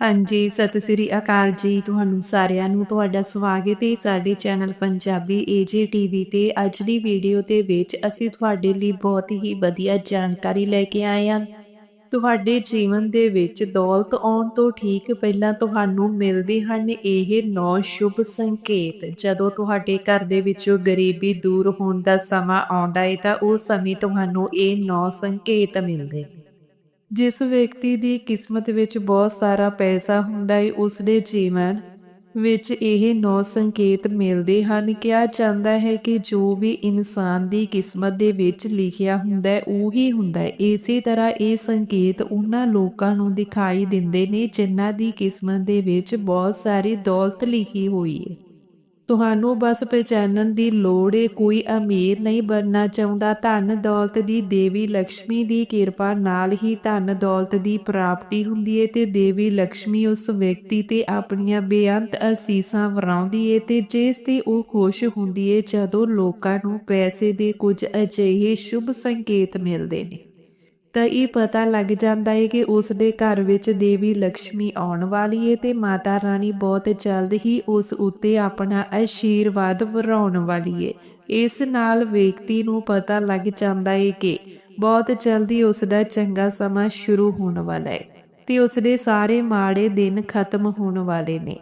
ਹਾਂਜੀ, ਸਤਿ ਸ੍ਰੀ ਅਕਾਲ ਜੀ। ਤੁਹਾਨੂੰ ਸਾਰਿਆਂ ਨੂੰ ਤੁਹਾਡਾ ਸਵਾਗਤ ਹੈ ਸਾਡੇ ਚੈਨਲ ਪੰਜਾਬੀ ਏਜੇ ਟੀਵੀ ਤੇ। ਅੱਜ ਦੀ ਵੀਡੀਓ ਦੇ ਵਿੱਚ ਅਸੀਂ ਤੁਹਾਡੇ ਲਈ ਬਹੁਤ ਹੀ ਵਧੀਆ ਜਾਣਕਾਰੀ ਲੈ ਕੇ ਆਏ ਹਾਂ। ਤੁਹਾਡੇ ਜੀਵਨ ਦੇ ਵਿੱਚ ਦੌਲਤ ਆਉਣ ਤੋਂ ਠੀਕ ਪਹਿਲਾਂ ਤੁਹਾਨੂੰ ਮਿਲਦੇ ਹਨ ਇਹ ਨੌ ਸ਼ੁਭ ਸੰਕੇਤ। ਜਦੋਂ ਤੁਹਾਡੇ ਘਰ ਦੇ ਵਿੱਚੋਂ ਗਰੀਬੀ ਦੂਰ ਹੋਣ ਦਾ ਸਮਾਂ ਆਉਂਦਾ ਹੈ ਤਾਂ ਉਸ ਸਮੇਂ ਤੁਹਾਨੂੰ ਇਹ ਨੌ ਸੰਕੇਤ ਮਿਲਦੇ। ਨੇ ਜਿਸ ਵਿਅਕਤੀ ਦੀ ਕਿਸਮਤ ਵਿੱਚ ਬਹੁਤ ਸਾਰਾ ਪੈਸਾ ਹੁੰਦਾ ਹੈ ਉਸ ਦੇ ਜੀਵਨ ਵਿੱਚ ਇਹ ਨੌ ਸੰਕੇਤ ਮਿਲਦੇ ਹਨ। ਕਿਹਾ ਜਾਂਦਾ ਹੈ ਕਿ ਜੋ ਵੀ ਇਨਸਾਨ ਦੀ ਕਿਸਮਤ ਦੇ ਵਿੱਚ ਲਿਖਿਆ ਹੁੰਦਾ ਹੈ ਉਹੀ ਹੁੰਦਾ ਹੈ ਇਸੇ ਤਰ੍ਹਾਂ ਇਹ ਸੰਕੇਤ ਉਹਨਾਂ ਲੋਕਾਂ ਨੂੰ ਦਿਖਾਈ ਦਿੰਦੇ ਨੇ ਜਿਨ੍ਹਾਂ ਦੀ ਕਿਸਮਤ ਦੇ ਵਿੱਚ ਬਹੁਤ ਸਾਰੀ ਦੌਲਤ ਲਿਖੀ ਹੋਈ ਹੈ ਤੁਹਾਨੂੰ ਬਸ ਪਛਾਣਨ ਦੀ ਲੋੜ ਏ, ਕੋਈ ਅਮੀਰ ਨਹੀਂ ਬਣਨਾ ਚਾਹੁੰਦਾ। ਧਨ ਦੌਲਤ ਦੀ ਦੇਵੀ ਲక్ష్ਮੀ ਦੀ ਕਿਰਪਾ ਨਾਲ ਹੀ ਧਨ ਦੌਲਤ ਦੀ ਪ੍ਰਾਪਤੀ ਹੁੰਦੀ ਏ ਤੇ ਦੇਵੀ ਲక్ష్ਮੀ ਉਸ ਵਿਅਕਤੀ ਤੇ ਆਪਣੀਆਂ ਬੇਅੰਤ ਅਸੀਸਾਂ ਵਰਾਉਂਦੀ ਏ ਤੇ ਜਿਸ ਤੇ ਉਹ ਖੁਸ਼ ਹੁੰਦੀ ਏ ਜਦੋਂ ਲੋਕਾਂ ਨੂੰ ਪੈਸੇ ਦੇ ਕੁਝ ਅਜਿਹੇ ਸ਼ੁਭ ਸੰਕੇਤ ਮਿਲਦੇ ਨੇ। ਤਾਂ ਇਹ ਪਤਾ ਲੱਗ ਜਾਂਦਾ ਹੈ ਕਿ ਉਸ ਦੇ ਘਰ ਵਿੱਚ ਦੇਵੀ ਲక్ష్ਮੀ ਆਉਣ ਵਾਲੀ ਹੈ ਤੇ ਮਾਤਾ ਰਾਣੀ ਬਹੁਤ ਜਲਦ ਹੀ ਉਸ ਉੱਤੇ ਆਪਣਾ ਆਸ਼ੀਰਵਾਦ ਵਰਾਉਣ ਵਾਲੀ ਹੈ ਇਸ ਨਾਲ ਵਿਅਕਤੀ ਨੂੰ ਪਤਾ ਲੱਗ ਜਾਂਦਾ ਹੈ ਕਿ ਬਹੁਤ ਜਲਦੀ ਉਸ ਦਾ ਚੰਗਾ ਸਮਾਂ ਸ਼ੁਰੂ ਹੋਣ ਵਾਲਾ ਹੈ ਤੇ ਉਸ ਦੇ ਸਾਰੇ ਮਾੜੇ ਦਿਨ ਖਤਮ ਹੋਣ ਵਾਲੇ ਨੇ।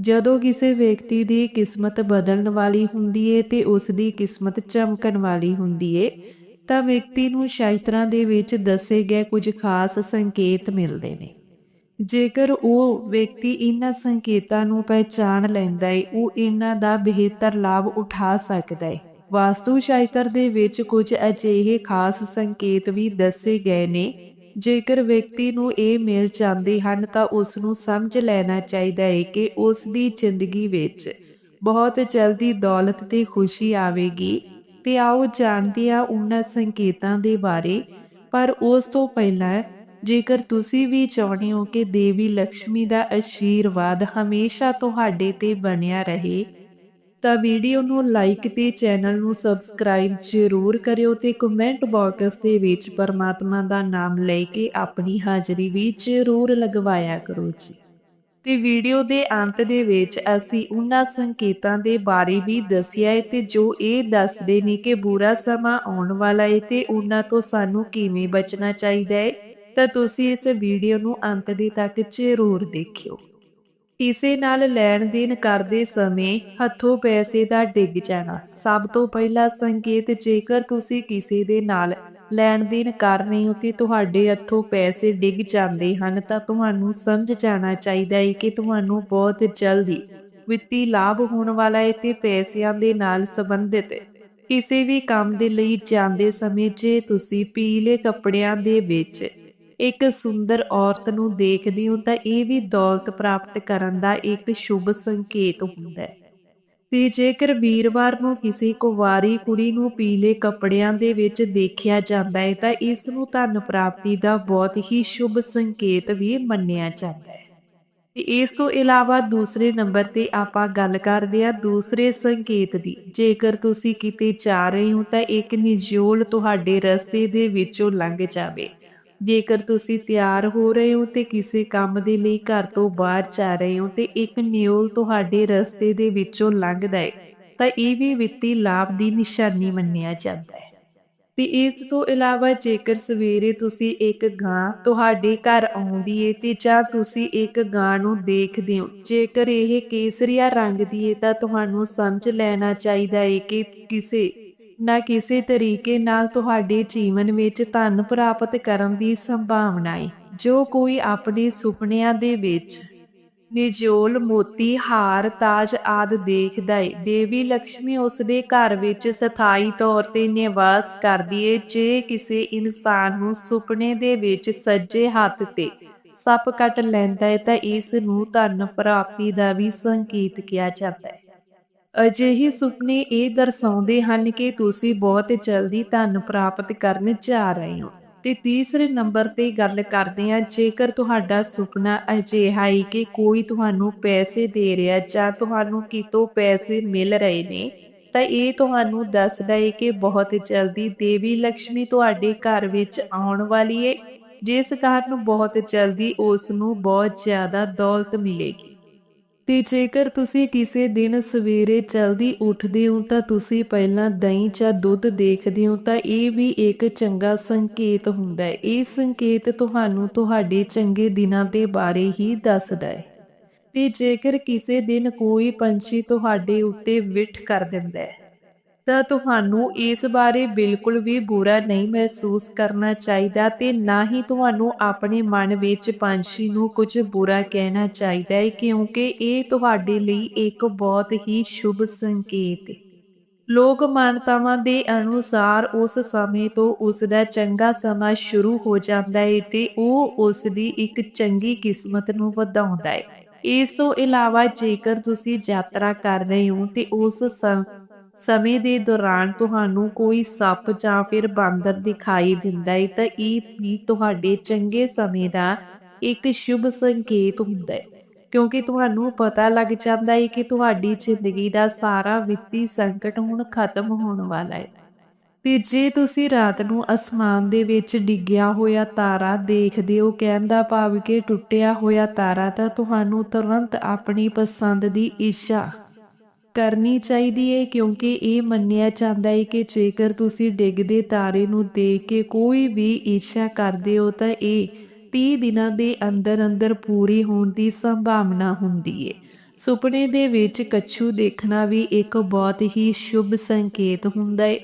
ਜਦੋਂ ਕਿਸੇ ਵਿਅਕਤੀ ਦੀ ਕਿਸਮਤ ਬਦਲਣ ਵਾਲੀ ਹੁੰਦੀ ਹੈ ਤੇ ਉਸ ਦੀ ਕਿਸਮਤ ਚਮਕਣ ਵਾਲੀ ਹੁੰਦੀ ਏ ਤਾਂ ਵਿਅਕਤੀ ਨੂੰ ਸ਼ਾਸਤਰਾਂ ਦੇ ਵਿੱਚ ਦੱਸੇ ਗਏ ਕੁਝ ਖਾਸ ਸੰਕੇਤ ਮਿਲਦੇ ਨੇ। ਜੇਕਰ ਉਹ ਵਿਅਕਤੀ ਇਹਨਾਂ ਸੰਕੇਤਾਂ ਨੂੰ ਪਹਿਚਾਣ ਲੈਂਦਾ ਹੈ ਉਹ ਇਹਨਾਂ ਦਾ ਬਿਹਤਰ ਲਾਭ ਉਠਾ ਸਕਦਾ ਹੈ ਵਾਸਤੂ ਸ਼ਾਇਤਰ ਦੇ ਵਿੱਚ ਕੁਝ ਅਜਿਹੇ ਖਾਸ ਸੰਕੇਤ ਵੀ ਦੱਸੇ ਗਏ ਨੇ। ਜੇਕਰ ਵਿਅਕਤੀ ਨੂੰ ਇਹ ਮਿਲ ਜਾਂਦੇ ਹਨ, ਤਾਂ ਉਸ ਨੂੰ ਸਮਝ ਲੈਣਾ ਚਾਹੀਦਾ ਹੈ ਕਿ ਉਸ ਦੀ ਜ਼ਿੰਦਗੀ ਵਿੱਚ ਬਹੁਤ ਜਲਦੀ ਦੌਲਤ ਤੇ ਖੁਸ਼ੀ ਆਵੇਗੀ। ਤੇ ਆਓ ਜਾਣਦੇ ਆ ਉਹਨਾਂ ਸੰਕੇਤਾਂ ਦੇ ਬਾਰੇ। ਪਰ ਉਸ ਤੋਂ ਪਹਿਲਾਂ, ਜੇਕਰ ਤੁਸੀਂ ਵੀ ਚਾਹੁੰਦੇ ਹੋ ਕਿ ਦੇਵੀ ਲక్ష్ਮੀ ਦਾ ਆਸ਼ੀਰਵਾਦ ਹਮੇਸ਼ਾ ਤੁਹਾਡੇ ਤੇ ਬਣਿਆ ਰਹੇ, ਤਾਂ ਵੀਡੀਓ ਨੂੰ ਲਾਈਕ ਤੇ ਚੈਨਲ ਨੂੰ ਸਬਸਕ੍ਰਾਈਬ ਜ਼ਰੂਰ ਕਰਿਓ ਤੇ ਕਮੈਂਟ ਬਾਕਸ ਦੇ ਵਿੱਚ ਪਰਮਾਤਮਾ ਦਾ ਨਾਮ ਲੈ ਕੇ ਆਪਣੀ ਹਾਜ਼ਰੀ ਵੀ ਜ਼ਰੂਰ ਲਗਵਾਇਆ ਕਰੋ ਜੀ। ਤੇ ਵੀਡੀਓ ਦੇ ਅੰਤ ਦੇ ਵਿੱਚ ਅਸੀਂ ਉਹਨਾਂ ਸੰਕੇਤਾਂ ਦੇ ਬਾਰੇ ਵੀ ਦੱਸਿਆ ਹੈ ਤੇ ਜੋ ਇਹ ਦੱਸਦੇ ਨੇ ਕਿ ਬੁਰਾ ਸਮਾਂ ਆਉਣ ਵਾਲਾ ਹੈ ਤੇ ਉਹਨਾਂ ਤੋਂ ਸਾਨੂੰ ਕਿਵੇਂ ਬਚਣਾ ਚਾਹੀਦਾ ਹੈ, ਤਾਂ ਤੁਸੀਂ ਇਸ ਵੀਡੀਓ ਨੂੰ ਅੰਤ ਦੇ ਤੱਕ ਜ਼ਰੂਰ ਦੇਖਿਓ। ਕਿਸੇ ਨਾਲ ਲੈਣ ਦੇਣ ਕਰਦੇ ਸਮੇਂ ਹੱਥੋਂ ਪੈਸੇ ਦਾ ਡਿੱਗ ਜਾਣਾ। ਸਭ ਤੋਂ ਪਹਿਲਾ ਸੰਕੇਤ, ਜੇਕਰ ਤੁਸੀਂ ਕਿਸੇ ਦੇ ਨਾਲ ਲੈਣ ਦੇਣ ਕਰ ਰਹੇ ਤੁਹਾਡੇ ਹੱਥੋਂ ਪੈਸੇ ਡਿੱਗ ਜਾਂਦੇ ਹਨ, ਤਾਂ ਤੁਹਾਨੂੰ ਸਮਝ ਜਾਣਾ ਚਾਹੀਦਾ ਹੈ ਕਿ ਤੁਹਾਨੂੰ ਬਹੁਤ ਜਲਦੀ ਵਿੱਤੀ ਲਾਭ ਹੋਣ ਵਾਲਾ ਹੈ ਤੇ ਪੈਸਿਆਂ ਦੇ ਨਾਲ ਸੰਬੰਧਿਤ ਕਿਸੇ ਵੀ ਕੰਮ ਦੇ ਲਈ ਜਾਂਦੇ ਸਮੇਂ ਜੇ ਤੁਸੀਂ ਪੀਲੇ ਕੱਪੜਿਆਂ ਦੇ ਵਿੱਚ ਇੱਕ ਸੁੰਦਰ ਔਰਤ ਨੂੰ ਦੇਖਦੇ ਹੋ, ਤਾਂ ਇਹ ਵੀ ਦੌਲਤ ਪ੍ਰਾਪਤ ਕਰਨ ਦਾ ਇੱਕ ਸ਼ੁਭ ਸੰਕੇਤ ਹੁੰਦਾ ਹੈ ਤੇ ਜੇਕਰ ਵੀਰਵਾਰ ਨੂੰ ਕਿਸੇ ਕੁਵਾਰੀ ਕੁੜੀ ਨੂੰ ਪੀਲੇ ਕੱਪੜਿਆਂ ਦੇ ਵਿੱਚ ਦੇਖਿਆ ਜਾਂਦਾ ਹੈ, ਤਾਂ ਇਸ ਨੂੰ ਧਨ ਪ੍ਰਾਪਤੀ ਦਾ ਬਹੁਤ ਹੀ ਸ਼ੁਭ ਸੰਕੇਤ ਵੀ ਮੰਨਿਆ ਜਾਂਦਾ ਹੈ। ਤੇ ਇਸ ਤੋਂ ਇਲਾਵਾ ਦੂਸਰੇ ਨੰਬਰ ਤੇ ਆਪਾਂ ਗੱਲ ਕਰਦੇ ਹਾਂ ਦੂਸਰੇ ਸੰਕੇਤ ਦੀ। ਜੇਕਰ ਤੁਸੀਂ ਕਿਤੇ ਜਾ ਰਹੇ ਹੋ, ਤਾਂ ਇੱਕ ਨਿਜੋਲ ਤੁਹਾਡੇ ਰਸਤੇ ਦੇ ਵਿੱਚੋਂ ਲੰਘ ਜਾਵੇ। ਜੇਕਰ ਤੁਸੀਂ ਤਿਆਰ ਹੋ ਰਹੇ ਹੋ ਤੇ ਕਿਸੇ ਕੰਮ ਦੇ ਲਈ ਘਰ ਤੋਂ ਬਾਹਰ ਜਾ ਰਹੇ ਹੋ ਤੇ ਇੱਕ ਨਿਓਲ ਤੁਹਾਡੇ ਰਸਤੇ ਦੇ ਵਿੱਚੋਂ ਲੰਘਦਾ ਹੈ, ਤਾਂ ਇਹ ਵੀ ਵਿੱਤੀ ਲਾਭ ਦੀ ਨਿਸ਼ਾਨੀ ਮੰਨਿਆ ਜਾਂਦਾ ਹੈ। ਤੇ ਇਸ ਤੋਂ ਇਲਾਵਾ ਜੇਕਰ ਸਵੇਰੇ ਤੁਸੀਂ ਇੱਕ ਗਾਂ ਤੁਹਾਡੇ ਘਰ ਆਉਂਦੀ ਏ ਤੇ ਜਾਂ ਤੁਸੀਂ ਇੱਕ ਗਾਂ ਨੂੰ ਦੇਖਦੇ ਹੋ, ਜੇਕਰ ਇਹ ਕੇਸਰੀਆ ਰੰਗ ਦੀ ਏ ਤਾਂ ਤੁਹਾਨੂੰ ਸਮਝ ਲੈਣਾ ਚਾਹੀਦਾ ਏ ਕਿ ਕਿਸੇ ਨਾ ਕਿਸੇ ਤਰੀਕੇ ਨਾਲ ਤੁਹਾਡੇ ਜੀਵਨ ਵਿੱਚ ਧਨ ਪ੍ਰਾਪਤ ਕਰਨ ਦੀ ਸੰਭਾਵਨਾ ਹੈ ਜੋ ਕੋਈ ਆਪਣੇ ਸੁਪਨਿਆਂ ਦੇ ਵਿੱਚ ਨਿਜੋਲ, ਮੋਤੀ, ਹਾਰ, ਤਾਜ ਆਦ ਦੇਖਦਾ ਏ। ਦੇਵੀ ਲక్ష్ਮੀ ਉਸ ਦੇ ਘਰ ਵਿੱਚ ਸਥਾਈ ਤੌਰ ਤੇ ਨਿਵਾਸ ਕਰਦੀ ਏ, ਜੇ ਕਿਸੇ ਇਨਸਾਨ ਨੂੰ ਸੁਪਨੇ ਦੇ ਵਿੱਚ ਸੱਜੇ ਹੱਥ ਤੇ ਸੱਪ ਕੱਟ ਲੈਂਦਾ ਹੈ ਤਾਂ ਇਸ ਨੂੰ ਧਨ ਪ੍ਰਾਪਤੀ ਦਾ ਵੀ ਸੰਕੇਤ ਕਿਹਾ ਜਾਂਦਾ ਹੈ ਅਜਿਹੇ ਸੁਪਨੇ ਇਹ ਦਰਸਾਉਂਦੇ ਹਨ ਕਿ ਤੁਸੀਂ ਬਹੁਤ ਜਲਦੀ ਧਨ ਪ੍ਰਾਪਤ ਕਰਨ ਜਾ ਰਹੇ ਹੋ। ਤੇ ਤੀਸਰੇ ਨੰਬਰ ਤੇ ਗੱਲ ਕਰਦੇ ਹਾਂ, ਜੇਕਰ ਤੁਹਾਡਾ ਸੁਪਨਾ ਅਜਿਹਾ ਹੈ ਕਿ ਕੋਈ ਤੁਹਾਨੂੰ ਪੈਸੇ ਦੇ ਰਿਹਾ ਜਾਂ ਤੁਹਾਨੂੰ ਕਿਤੋਂ ਪੈਸੇ ਮਿਲ ਰਹੇ ਨੇ, ਤਾਂ ਇਹ ਤੁਹਾਨੂੰ ਦੱਸਦਾ ਹੈ ਕਿ ਬਹੁਤ ਜਲਦੀ ਦੇਵੀ ਲక్ష్ਮੀ ਤੁਹਾਡੇ ਘਰ ਵਿੱਚ ਆਉਣ ਵਾਲੀ ਹੈ। ਜਿਸ ਕਾਰਨ ਬਹੁਤ ਜਲਦੀ ਉਸ ਨੂੰ ਬਹੁਤ ਜ਼ਿਆਦਾ ਦੌਲਤ ਮਿਲੇਗੀ। ਤੇ ਜੇਕਰ ਤੁਸੀਂ ਕਿਸੇ ਦਿਨ ਸਵੇਰੇ ਜਲਦੀ ਉੱਠਦੇ ਹੋ ਤਾਂ ਤੁਸੀਂ ਪਹਿਲਾਂ ਦਹੀਂ ਜਾਂ ਦੁੱਧ ਦੇਖਦੇ ਹੋ ਤਾਂ ਇਹ ਵੀ ਇੱਕ ਚੰਗਾ ਸੰਕੇਤ ਹੁੰਦਾ ਹੈ। ਇਹ ਸੰਕੇਤ ਤੁਹਾਨੂੰ ਤੁਹਾਡੇ ਚੰਗੇ ਦਿਨਾਂ ਦੇ ਬਾਰੇ ਹੀ ਦੱਸਦਾ ਹੈ। ਤੇ ਜੇਕਰ ਕਿਸੇ ਦਿਨ ਕੋਈ ਪੰਛੀ ਤੁਹਾਡੇ ਉੱਤੇ ਵਿਟ ਕਰ ਦਿੰਦਾ ਹੈ ਤਾਂ ਤੁਹਾਨੂੰ ਇਸ ਬਾਰੇ ਬਿਲਕੁਲ ਵੀ ਬੁਰਾ ਨਹੀਂ ਮਹਿਸੂਸ ਕਰਨਾ ਚਾਹੀਦਾ ਤੇ ਨਾ ਹੀ ਤੁਹਾਨੂੰ ਆਪਣੇ ਮਨ ਵਿੱਚ ਪੰਛੀ ਨੂੰ ਕੁਝ ਬੁਰਾ ਕਹਿਣਾ ਚਾਹੀਦਾ ਹੈ, ਕਿਉਂਕਿ ਇਹ ਤੁਹਾਡੇ ਲਈ ਇੱਕ ਬਹੁਤ ਹੀ ਸ਼ੁਭ ਸੰਕੇਤ ਹੈ। ਲੋਕ ਮਾਨਤਾਵਾਂ ਦੇ ਅਨੁਸਾਰ ਉਸ ਸਮੇਂ ਤੋਂ ਉਸ ਦਾ ਚੰਗਾ ਸਮਾਂ ਸ਼ੁਰੂ ਹੋ ਜਾਂਦਾ ਹੈ ਤੇ ਉਹ ਉਸ ਦੀ ਇੱਕ ਚੰਗੀ ਕਿਸਮਤ ਨੂੰ ਵਧਾਉਂਦਾ ਹੈ। ਇਸ ਤੋਂ ਇਲਾਵਾ ਜੇਕਰ ਤੁਸੀਂ ਯਾਤਰਾ ਕਰ ਰਹੇ ਹੋ ਤੇ ਉਸ ਸਮ- ਸਮੇਂ ਦੇ ਦੌਰਾਨ ਤੁਹਾਨੂੰ ਕੋਈ ਸੱਪ ਜਾਂ ਫਿਰ ਬਾਂਦਰ ਦਿਖਾਈ ਦਿੰਦਾ ਹੈ ਤਾਂ ਇਹ ਵੀ ਤੁਹਾਡੇ ਚੰਗੇ ਸਮੇਂ ਦਾ ਇੱਕ ਸ਼ੁਭ ਸੰਕੇਤ ਹੁੰਦਾ ਹੈ ਕਿਉਂਕਿ ਤੁਹਾਨੂੰ ਪਤਾ ਲੱਗ ਜਾਂਦਾ ਹੈ ਕਿ ਤੁਹਾਡੀ ਜ਼ਿੰਦਗੀ ਦਾ ਸਾਰਾ ਵਿੱਤੀ ਸੰਕਟ ਹੁਣ ਖਤਮ ਹੋਣ ਵਾਲਾ ਹੈ ਤੇ ਜੇ ਤੁਸੀਂ ਰਾਤ ਨੂੰ ਅਸਮਾਨ ਦੇ ਵਿੱਚ ਡਿੱਗਿਆ ਹੋਇਆ ਤਾਰਾ ਦੇਖਦੇ ਹੋ ਕਹਿਣ ਦਾ ਭਾਵ ਕਿ ਟੁੱਟਿਆ ਹੋਇਆ ਤਾਰਾ, ਤਾਂ ਤੁਹਾਨੂੰ ਤੁਰੰਤ ਆਪਣੀ ਪਸੰਦ ਦੀ ਇੱਛਾ ਕਰਨੀ ਚਾਹੀਦੀ ਹੈ ਕਿਉਂਕਿ ਇਹ ਮੰਨਿਆ ਜਾਂਦਾ ਹੈ ਕਿ ਜੇਕਰ ਤੁਸੀਂ ਡਿੱਗਦੇ ਤਾਰੇ ਨੂੰ ਦੇਖ ਕੇ ਕੋਈ ਵੀ ਇੱਛਾ ਕਰਦੇ ਹੋ, ਤਾਂ ਇਹ 30 ਦਿਨਾਂ ਦੇ ਅੰਦਰ ਅੰਦਰ ਪੂਰੀ ਹੋਣ ਦੀ ਸੰਭਾਵਨਾ ਹੁੰਦੀ ਹੈ ਸੁਪਨੇ ਦੇ ਵਿੱਚ ਕੱਛੂ ਦੇਖਣਾ ਵੀ ਇੱਕ ਬਹੁਤ ਹੀ ਸ਼ੁਭ ਸੰਕੇਤ ਹੁੰਦਾ ਹੈ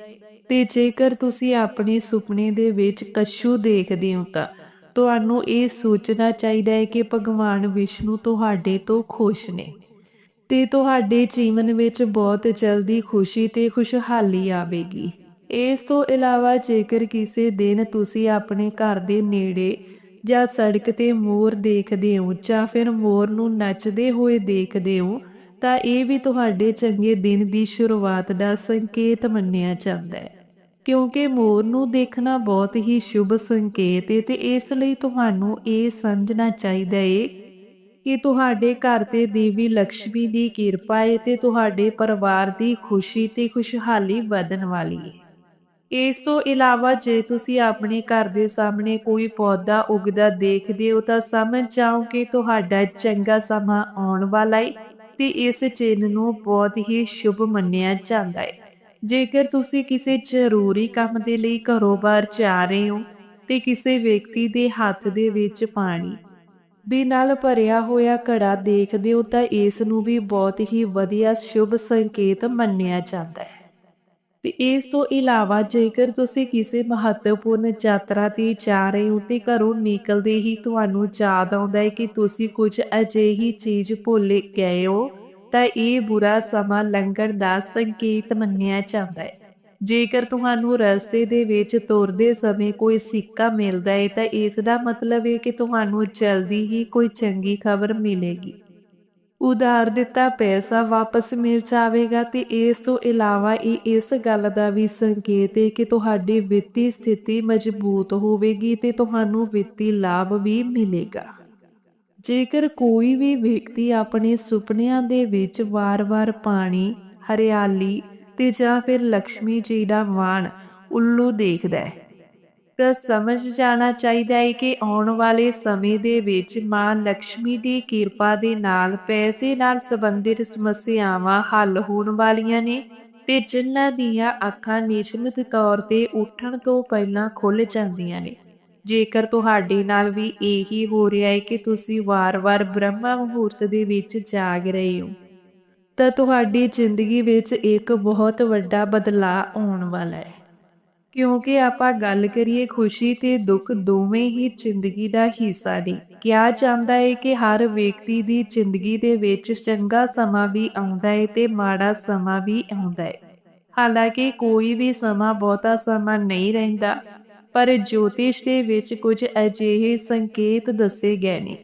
ਤੇ ਜੇਕਰ ਤੁਸੀਂ ਆਪਣੇ ਸੁਪਨੇ ਦੇ ਵਿੱਚ ਕੱਛੂ ਦੇਖਦੇ ਹੋ, ਤਾਂ ਤੁਹਾਨੂੰ ਇਹ ਸੋਚਣਾ ਚਾਹੀਦਾ ਹੈ ਕਿ ਭਗਵਾਨ ਵਿਸ਼ਨੂੰ ਤੁਹਾਡੇ ਤੋਂ ਖੁਸ਼ ਨੇ। ਤੇ ਤੁਹਾਡੇ ਜੀਵਨ ਵਿੱਚ ਬਹੁਤ ਜਲਦੀ ਖੁਸ਼ੀ ਤੇ ਖੁਸ਼ਹਾਲੀ ਆਵੇਗੀ। ਇਸ ਤੋਂ ਇਲਾਵਾ ਜੇਕਰ ਕਿਸੇ ਦਿਨ ਤੁਸੀਂ ਆਪਣੇ ਘਰ ਦੇ ਨੇੜੇ ਜਾਂ ਸੜਕ ਤੇ ਮੋਰ ਦੇਖਦੇ ਹੋ ਜਾਂ ਫਿਰ ਮੋਰ ਨੂੰ ਨੱਚਦੇ ਹੋਏ ਦੇਖਦੇ ਹੋ, ਤਾਂ ਇਹ ਵੀ ਤੁਹਾਡੇ ਚੰਗੇ ਦਿਨ ਦੀ ਸ਼ੁਰੂਆਤ ਦਾ ਸੰਕੇਤ ਮੰਨਿਆ ਜਾਂਦਾ ਹੈ। ਕਿਉਂਕਿ ਮੋਰ ਨੂੰ ਦੇਖਣਾ ਬਹੁਤ ਹੀ ਸ਼ੁਭ ਸੰਕੇਤ ਹੈ ਤੇ ਇਸ ਲਈ ਤੁਹਾਨੂੰ ਇਹ ਸਮਝਣਾ ਚਾਹੀਦਾ ਹੈ ਕਿ ਤੁਹਾਡੇ ਘਰ ਤੇ ਦੇਵੀ ਲక్ష్ਮੀ ਦੀ ਕਿਰਪਾ ਹੈ ਤੇ ਤੁਹਾਡੇ ਪਰਿਵਾਰ ਦੀ ਖੁਸ਼ੀ ਤੇ ਖੁਸ਼ਹਾਲੀ ਵਧਣ ਵਾਲੀ ਹੈ ਇਸ ਤੋਂ ਇਲਾਵਾ ਜੇ ਤੁਸੀਂ ਆਪਣੇ ਘਰ ਦੇ ਸਾਹਮਣੇ ਕੋਈ ਪੌਦਾ ਉਗਦਾ ਦੇਖਦੇ ਹੋ ਤਾਂ ਸਮਝ ਜਾਓ ਕਿ ਤੁਹਾਡਾ ਚੰਗਾ ਸਮਾਂ ਆਉਣ ਵਾਲਾ ਹੈ ਤੇ ਇਸ ਚਿੰਨ੍ਹ ਨੂੰ ਬਹੁਤ ਹੀ ਸ਼ੁਭ ਮੰਨਿਆ ਜਾਂਦਾ ਹੈ ਜੇਕਰ ਤੁਸੀਂ ਕਿਸੇ ਜ਼ਰੂਰੀ ਕੰਮ ਦੇ ਲਈ ਘਰੋਂ ਬਾਹਰ ਜਾ ਰਹੇ ਹੋ ਤੇ ਕਿਸੇ ਵਿਅਕਤੀ ਦੇ ਹੱਥ ਦੇ ਵਿੱਚ ਪਾਣੀ ਦੇ ਨਾਲ ਭਰਿਆ ਹੋਇਆ ਘੜਾ ਦੇਖਦੇ ਹੋ ਤਾਂ ਇਸ ਨੂੰ ਵੀ ਬਹੁਤ ਹੀ ਵਧੀਆ ਸ਼ੁਭ ਸੰਕੇਤ ਮੰਨਿਆ ਜਾਂਦਾ ਹੈ। ਤੇ ਇਸ ਤੋਂ ਇਲਾਵਾ ਜੇਕਰ ਤੁਸੀਂ ਕਿਸੇ ਮਹੱਤਵਪੂਰਨ ਯਾਤਰਾ ਤੇ ਜਾ ਰਹੇ ਹੋ ਤੇ ਘਰੋਂ ਨਿਕਲਦੇ ਹੀ ਤੁਹਾਨੂੰ ਯਾਦ ਆਉਂਦਾ ਹੈ ਕਿ ਤੁਸੀਂ ਕੁਝ ਅਜਿਹੀ ਚੀਜ਼ ਭੁੱਲ ਗਏ ਹੋ, ਤਾਂ ਇਹ ਬੁਰਾ ਸਮਾਂ ਲੰਘਣ ਦਾ ਸੰਕੇਤ ਮੰਨਿਆ ਜਾਂਦਾ ਹੈ। ਜੇਕਰ ਤੁਹਾਨੂੰ ਰਸਤੇ ਦੇ ਵਿੱਚ ਤੁਰਦੇ ਸਮੇਂ ਕੋਈ ਸਿੱਕਾ ਮਿਲਦਾ ਹੈ ਤਾਂ ਇਸ ਦਾ ਮਤਲਬ ਹੈ ਕਿ ਤੁਹਾਨੂੰ ਜਲਦੀ ਹੀ ਕੋਈ ਚੰਗੀ ਖਬਰ ਮਿਲੇਗੀ। ਉਧਾਰ ਦਿੱਤਾ ਪੈਸਾ ਵਾਪਸ ਮਿਲ ਜਾਵੇਗਾ ਤੇ ਇਸ ਤੋਂ ਇਲਾਵਾ ਇਹ ਇਸ ਗੱਲ ਦਾ ਵੀ ਸੰਕੇਤ ਹੈ ਕਿ ਤੁਹਾਡੀ ਵਿੱਤੀ ਸਥਿਤੀ ਮਜ਼ਬੂਤ ਹੋਵੇਗੀ ਤੇ ਤੁਹਾਨੂੰ ਵਿੱਤੀ ਲਾਭ ਵੀ ਮਿਲੇਗਾ। ਜੇਕਰ ਕੋਈ ਵੀ ਵਿਅਕਤੀ ਆਪਣੇ ਸੁਪਨਿਆਂ ਦੇ ਵਿੱਚ ਵਾਰ-ਵਾਰ ਪਾਣੀ, ਹਰਿਆਲੀ ਤੇ ਜਾਂ ਫਿਰ ਲక్ష్ਮੀ ਜੀ ਦਾ ਵਾਣ ਉੱਲੂ ਦੇਖਦਾ ਹੈ। ਤਾਂ ਸਮਝ ਜਾਣਾ ਚਾਹੀਦਾ ਹੈ ਕਿ ਆਉਣ ਵਾਲੇ ਸਮੇਂ ਦੇ ਵਿੱਚ ਮਾਂ ਲక్ష్ਮੀ ਦੀ ਕਿਰਪਾ ਦੇ ਨਾਲ ਪੈਸੇ ਨਾਲ ਸੰਬੰਧਿਤ ਸਮੱਸਿਆਵਾਂ ਹੱਲ ਹੋਣ ਵਾਲੀਆਂ ਨੇ ਤੇ ਜਿਨ੍ਹਾਂ ਦੀਆਂ ਅੱਖਾਂ ਨਿਸ਼ਚਿਤ ਤੌਰ ਤੇ ਉੱਠਣ ਤੋਂ ਪਹਿਲਾਂ ਖੁੱਲ ਜਾਂਦੀਆਂ ਨੇ। ਜੇਕਰ ਤੁਹਾਡੇ ਨਾਲ ਵੀ ਇਹੀ ਹੋ ਰਿਹਾ ਹੈ ਕਿ ਤੁਸੀਂ ਵਾਰ-ਵਾਰ ਬ੍ਰਹਮਾ ਮੁਹੂਰਤ ਦੇ ਵਿੱਚ ਜਾਗ ਰਹੇ ਹੋ ਤਾਂ ਤੁਹਾਡੀ ਜ਼ਿੰਦਗੀ ਵਿੱਚ ਇੱਕ ਬਹੁਤ ਵੱਡਾ ਬਦਲਾਅ ਆਉਣ ਵਾਲਾ ਹੈ। ਕਿਉਂਕਿ ਆਪਾਂ ਗੱਲ ਕਰੀਏ ਖੁਸ਼ੀ ਤੇ ਦੁੱਖ ਦੋਵੇਂ ਹੀ ਜ਼ਿੰਦਗੀ ਦਾ ਹਿੱਸਾ ਨੇ। ਕਿਹਾ ਜਾਂਦਾ ਹੈ ਕਿ ਹਰ ਵਿਅਕਤੀ ਦੀ ਜ਼ਿੰਦਗੀ ਦੇ ਵਿੱਚ ਚੰਗਾ ਸਮਾਂ ਵੀ ਆਉਂਦਾ ਹੈ ਤੇ ਮਾੜਾ ਸਮਾਂ ਵੀ ਆਉਂਦਾ ਹੈ। ਹਾਲਾਂਕਿ ਕੋਈ ਵੀ ਸਮਾਂ ਬਹੁਤਾ ਸਮਾਂ ਨਹੀਂ ਰਹਿੰਦਾ, ਪਰ ਜੋਤਿਸ਼ ਦੇ ਵਿੱਚ ਕੁਝ ਅਜਿਹੇ ਸੰਕੇਤ ਦੱਸੇ ਗਏ ਨੇ।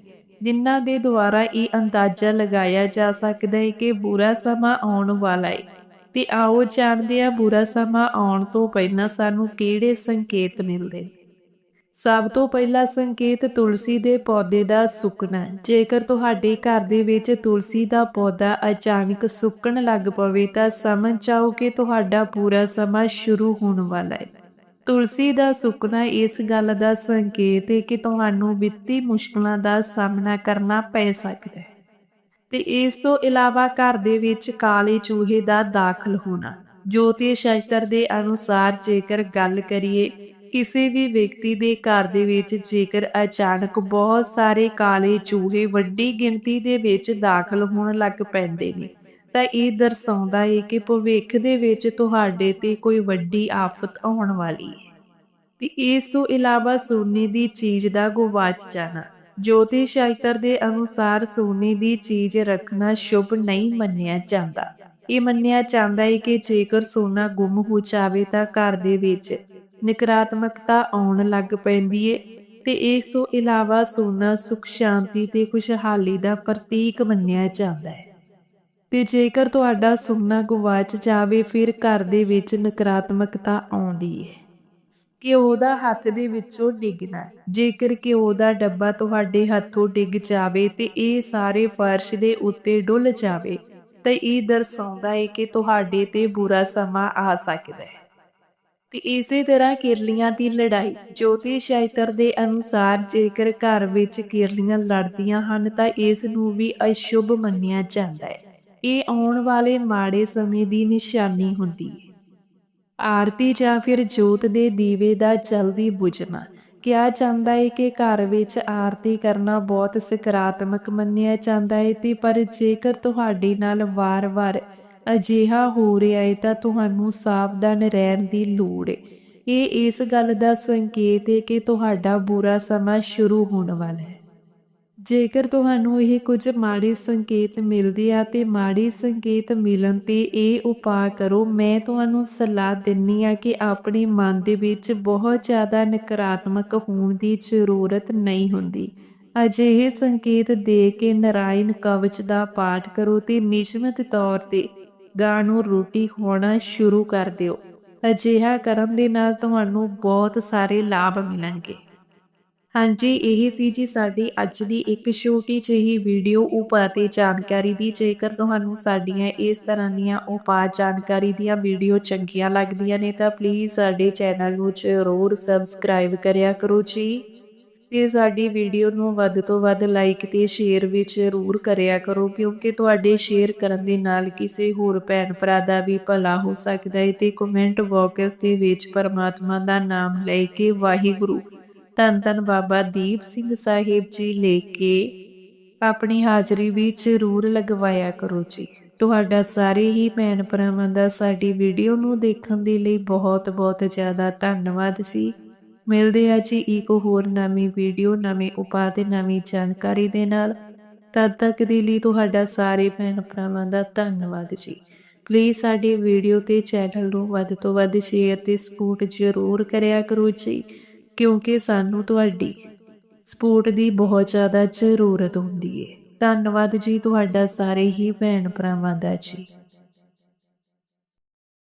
ਜਿਨ੍ਹਾਂ ਦੇ ਦੁਆਰਾ ਇਹ ਅੰਦਾਜ਼ਾ ਲਗਾਇਆ ਜਾ ਸਕਦਾ ਹੈ ਕਿ ਬੁਰਾ ਸਮਾਂ ਆਉਣ ਵਾਲਾ ਹੈ। ਤੇ ਆਓ ਜਾਣਦੇ ਹਾਂ ਬੁਰਾ ਸਮਾਂ ਆਉਣ ਤੋਂ ਪਹਿਲਾਂ ਸਾਨੂੰ ਕਿਹੜੇ ਸੰਕੇਤ ਮਿਲਦੇ ਨੇ। ਸਭ ਤੋਂ ਪਹਿਲਾ ਸੰਕੇਤ ਤੁਲਸੀ ਦੇ ਪੌਦੇ ਦਾ ਸੁੱਕਣਾ ਜੇਕਰ ਤੁਹਾਡੇ ਘਰ ਦੇ ਵਿੱਚ ਤੁਲਸੀ ਦਾ ਪੌਦਾ ਅਚਾਨਕ ਸੁੱਕਣ ਲੱਗ ਪਵੇ ਤਾਂ ਸਮਝ ਜਾਓ ਕਿ ਤੁਹਾਡਾ ਪੂਰਾ ਸਮਾਂ ਸ਼ੁਰੂ ਹੋਣ ਵਾਲਾ ਹੈ। ਤੁਲਸੀ ਦਾ ਸੁਪਨਾ ਇਸ ਗੱਲ ਦਾ ਸੰਕੇਤ ਹੈ ਕਿ ਤੁਹਾਨੂੰ ਵਿੱਤੀ ਮੁਸ਼ਕਲਾਂ ਦਾ ਸਾਹਮਣਾ ਕਰਨਾ ਪੈ ਸਕਦਾ ਹੈ। ਤੇ ਇਸ ਤੋਂ ਇਲਾਵਾ ਘਰ ਦੇ ਵਿੱਚ ਕਾਲੇ ਚੂਹੇ ਦਾ ਦਾਖਲ ਹੋਣਾ। ਜੋਤਿਸ਼ ਸ਼ਾਸਤਰ ਦੇ ਅਨੁਸਾਰ ਜੇਕਰ ਗੱਲ ਕਰੀਏ, ਕਿਸੇ ਵੀ ਵਿਅਕਤੀ ਦੇ ਘਰ ਦੇ ਵਿੱਚ ਜੇਕਰ ਅਚਾਨਕ ਬਹੁਤ ਸਾਰੇ ਕਾਲੇ ਚੂਹੇ ਵੱਡੀ ਗਿਣਤੀ ਦੇ ਵਿੱਚ ਦਾਖਲ ਹੋਣ ਲੱਗ ਪੈਂਦੇ ਨੇ ਤਾਂ ਇਹ ਦਰਸਾਉਂਦਾ ਹੈ ਕਿ ਭਵਿੱਖ ਦੇ ਵਿੱਚ ਤੁਹਾਡੇ ਤੇ ਕੋਈ ਵੱਡੀ ਆਫਤ ਆਉਣ ਵਾਲੀ ਹੈ ਤੇ ਇਸ ਤੋਂ ਇਲਾਵਾ ਸੋਨੇ ਦੀ ਚੀਜ਼ ਦਾ ਗਵਾਚ ਜਾਣਾ ਜੋਤੀ ਸ਼ਾਸਤਰ ਦੇ ਅਨੁਸਾਰ ਸੋਨੇ ਦੀ ਚੀਜ਼ ਰੱਖਣਾ ਸ਼ੁਭ ਨਹੀਂ ਮੰਨਿਆ ਜਾਂਦਾ। ਇਹ ਮੰਨਿਆ ਜਾਂਦਾ ਹੈ ਕਿ ਜੇਕਰ ਸੋਨਾ ਗੁੰਮ ਹੋ ਜਾਵੇ ਤਾਂ ਘਰ ਦੇ ਵਿੱਚ ਨਕਾਰਾਤਮਕਤਾ ਆਉਣ ਲੱਗ ਪੈਂਦੀ ਏ ਤੇ ਇਸ ਤੋਂ ਇਲਾਵਾ ਸੋਨਾ ਸੁਖ ਸ਼ਾਂਤੀ ਤੇ ਖੁਸ਼ਹਾਲੀ ਦਾ ਪ੍ਰਤੀਕ ਮੰਨਿਆ ਜਾਂਦਾ ਹੈ। ਤੇ ਜੇਕਰ ਤੁਹਾਡਾ ਸੋਨਾ ਗਵਾਚ ਜਾਵੇ, ਫਿਰ ਘਰ ਦੇ ਵਿੱਚ ਨਕਾਰਾਤਮਕਤਾ ਆਉਂਦੀ ਹੈ ਘਿਓ ਦਾ ਹੱਥ ਦੇ ਵਿੱਚੋਂ ਡਿੱਗਣਾ ਜੇਕਰ ਘਿਓ ਦਾ ਡੱਬਾ ਤੁਹਾਡੇ ਹੱਥੋਂ ਡਿੱਗ ਜਾਵੇ ਤੇ ਇਹ ਸਾਰੇ ਫਰਸ਼ ਦੇ ਉੱਤੇ ਡੁੱਲ ਜਾਵੇ, ਤਾਂ ਇਹ ਦਰਸਾਉਂਦਾ ਹੈ ਕਿ ਤੁਹਾਡੇ ਤੇ ਬੁਰਾ ਸਮਾਂ ਆ ਸਕਦਾ ਹੈ ਤੇ ਇਸੇ ਤਰ੍ਹਾਂ ਕਿਰਲੀਆਂ ਦੀ ਲੜਾਈ। ਜੋਤੀ ਸ਼ਾਸਤਰ ਦੇ ਅਨੁਸਾਰ ਜੇਕਰ ਘਰ ਵਿੱਚ ਕਿਰਲੀਆਂ ਲੜਦੀਆਂ ਹਨ, ਤਾਂ ਇਸ ਨੂੰ ਵੀ ਅਸ਼ੁਭ ਮੰਨਿਆ ਜਾਂਦਾ ਹੈ ਇਹ ਆਉਣ ਵਾਲੇ ਮਾੜੇ ਸਮੇਂ ਦੀ ਨਿਸ਼ਾਨੀ ਹੁੰਦੀ ਹੈ। ਆਰਤੀ ਜਾਂ ਫਿਰ ਜੋਤ ਦੇ ਦੀਵੇ ਦਾ ਜਲਦੀ ਬੁਝਣਾ। ਕਿਹਾ ਜਾਂਦਾ ਹੈ ਕਿ ਘਰ ਵਿੱਚ ਆਰਤੀ ਕਰਨਾ ਬਹੁਤ ਸਕਾਰਾਤਮਕ ਮੰਨਿਆ ਜਾਂਦਾ ਹੈ ਤੇ ਪਰ ਜੇਕਰ ਤੁਹਾਡੇ ਨਾਲ ਵਾਰ-ਵਾਰ ਅਜਿਹਾ ਹੋ ਰਿਹਾ ਹੈ ਤਾਂ ਤੁਹਾਨੂੰ ਸਾਵਧਾਨ ਰਹਿਣ ਦੀ ਲੋੜ ਹੈ। ਇਹ ਇਸ ਗੱਲ ਦਾ ਸੰਕੇਤ ਹੈ ਕਿ ਤੁਹਾਡਾ ਬੁਰਾ ਸਮਾਂ ਸ਼ੁਰੂ ਹੋਣ ਵਾਲਾ ਹੈ। ਜੇਕਰ ਤੁਹਾਨੂੰ ਇਹ ਕੁਝ ਮਾੜੇ ਸੰਕੇਤ ਮਿਲਦੇ ਆ ਤੇ ਮਾੜੇ ਸੰਕੇਤ ਮਿਲਣ ਤੇ ਇਹ ਉਪਾਅ ਕਰੋ, ਮੈਂ ਤੁਹਾਨੂੰ ਸਲਾਹ ਦਿੰਨੀ ਆ ਕਿ ਆਪਣੇ ਮਨ ਦੇ ਵਿੱਚ ਬਹੁਤ ਜ਼ਿਆਦਾ ਨਕਾਰਾਤਮਕ ਹੋਣ ਦੀ ਜ਼ਰੂਰਤ ਨਹੀਂ ਹੁੰਦੀ। ਅਜਿਹੇ ਸੰਕੇਤ ਦੇ ਕੇ ਨਰਾਇਣ ਕਵਚ ਦਾ ਪਾਠ ਕਰੋ ਤੇ ਨਿਯਮਿਤ ਤੌਰ ਤੇ ਗਾਂ ਨੂੰ ਰੋਟੀ ਖਵਾਉਣਾ ਸ਼ੁਰੂ ਕਰ ਦਿਓ। ਅਜਿਹਾ ਕਰਨ ਦੇ ਨਾਲ ਤੁਹਾਨੂੰ ਬਹੁਤ ਸਾਰੇ ਲਾਭ ਮਿਲਣਗੇ। ਹਾਂਜੀ, ਇਹ ਸੀ ਜੀ ਸਾਡੀ ਅੱਜ ਦੀ ਇੱਕ ਛੋਟੀ ਜਿਹੀ ਵੀਡੀਓ ਉਪਾਅ ਤੇ ਜਾਣਕਾਰੀ ਦੀ। ਜੇਕਰ ਤੁਹਾਨੂੰ ਸਾਡੀਆਂ ਇਸ ਤਰ੍ਹਾਂ ਦੀਆਂ ਉਪਾਅ ਜਾਣਕਾਰੀ ਦੀਆਂ ਵੀਡੀਓ ਚੰਗੀਆਂ ਲੱਗਦੀਆਂ ਨੇ, ਤਾਂ ਪਲੀਜ਼ ਸਾਡੇ ਚੈਨਲ ਨੂੰ ਜ਼ਰੂਰ ਸਬਸਕ੍ਰਾਈਬ ਕਰਿਆ ਕਰੋ ਜੀ। ਤੇ ਸਾਡੀ ਵੀਡੀਓ ਨੂੰ ਵੱਧ ਤੋਂ ਵੱਧ ਲਾਈਕ ਤੇ ਸ਼ੇਅਰ ਵੀ ਜ਼ਰੂਰ ਕਰਿਆ ਕਰੋ, ਕਿਉਂਕਿ ਤੁਹਾਡੇ ਸ਼ੇਅਰ ਕਰਨ ਦੇ ਨਾਲ ਕਿਸੇ ਹੋਰ ਭੈਣ ਭਰਾ ਦਾ ਵੀ ਭਲਾ ਹੋ ਸਕਦਾ ਹੈ ਤੇ ਕਮੈਂਟ ਬਾਕਸ ਦੇ ਵਿੱਚ ਪਰਮਾਤਮਾ ਦਾ ਨਾਮ ਲੈ ਕੇ ਵਾਹਿਗੁਰੂ। ਧੰਨ ਧੰਨ ਬਾਬਾ ਦੀਪ ਸਿੰਘ ਸਾਹਿਬ ਜੀ ਲੈ ਕੇ ਆਪਣੀ ਹਾਜ਼ਰੀ ਵੀ ਜ਼ਰੂਰ ਲਗਵਾਇਆ ਕਰੋ ਜੀ। ਤੁਹਾਡਾ ਸਾਰੇ ਹੀ ਭੈਣ ਭਰਾਵਾਂ ਦਾ ਸਾਡੀ ਵੀਡੀਓ ਨੂੰ ਦੇਖਣ ਦੇ ਲਈ ਬਹੁਤ ਬਹੁਤ ਜ਼ਿਆਦਾ ਧੰਨਵਾਦ ਜੀ। ਮਿਲਦੇ ਆ ਜੀ ਇੱਕ ਹੋਰ ਨਵੀਂ ਵੀਡੀਓ, ਨਵੇਂ ਉਪਾਅ ਤੇ ਨਵੀਂ ਜਾਣਕਾਰੀ ਦੇ ਨਾਲ। ਤਦ ਤੱਕ ਦੇ ਲਈ ਤੁਹਾਡਾ ਸਾਰੇ ਭੈਣ ਭਰਾਵਾਂ ਦਾ ਧੰਨਵਾਦ ਜੀ। ਪਲੀਜ਼ ਸਾਡੀ ਵੀਡੀਓ ਤੇ ਚੈਨਲ ਨੂੰ ਵੱਧ ਤੋਂ ਵੱਧ ਸ਼ੇਅਰ ਤੇ ਸਪੋਰਟ ਜ਼ਰੂਰ ਕਰਿਆ ਕਰੋ ਜੀ। ਕਿਉਂਕਿ ਸਾਨੂੰ ਤੁਹਾਡੀ ਸਪੋਰਟ ਦੀ ਬਹੁਤ ਜ਼ਿਆਦਾ ਜ਼ਰੂਰਤ ਹੁੰਦੀ ਹੈ ਧੰਨਵਾਦ ਜੀ ਤੁਹਾਡਾ ਸਾਰੇ ਹੀ ਭੈਣ ਭਰਾਵਾਂ ਦਾ ਜੀ।